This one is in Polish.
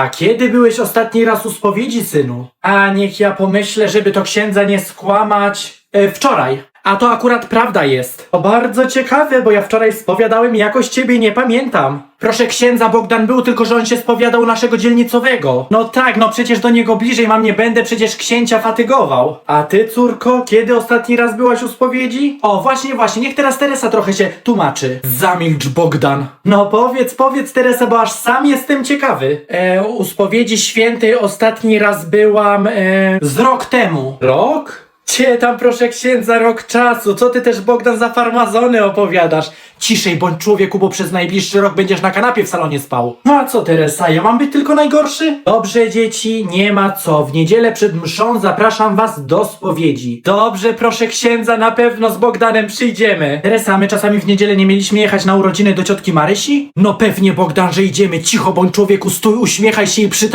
A kiedy byłeś ostatni raz u spowiedzi, synu? A niech ja pomyślę, żeby to księdza nie skłamać. E, wczoraj. A to akurat prawda jest. To bardzo ciekawe, bo ja wczoraj spowiadałem i jakoś ciebie nie pamiętam. Proszę księdza, Bogdan był, tylko że on się spowiadał naszego dzielnicowego. No tak, no przecież do niego bliżej mam nie będę przecież księcia fatygował. A ty, córko, kiedy ostatni raz byłaś u spowiedzi? O, właśnie, właśnie, niech teraz Teresa trochę się tłumaczy. Zamilcz, Bogdan. No powiedz, powiedz Teresa, bo aż sam jestem ciekawy. E, u spowiedzi świętej ostatni raz byłam e, z rok temu. Rok? Cie tam proszę księdza rok czasu, co ty też Bogdan za farmazony opowiadasz? Ciszej bądź człowieku, bo przez najbliższy rok będziesz na kanapie w salonie spał. No a co Teresa, ja mam być tylko najgorszy? Dobrze dzieci, nie ma co, w niedzielę przed mszą zapraszam was do spowiedzi. Dobrze proszę księdza, na pewno z Bogdanem przyjdziemy. Teresa, my czasami w niedzielę nie mieliśmy jechać na urodziny do ciotki Marysi? No pewnie Bogdan, że idziemy, cicho bądź człowieku, stój, uśmiechaj się i przyta...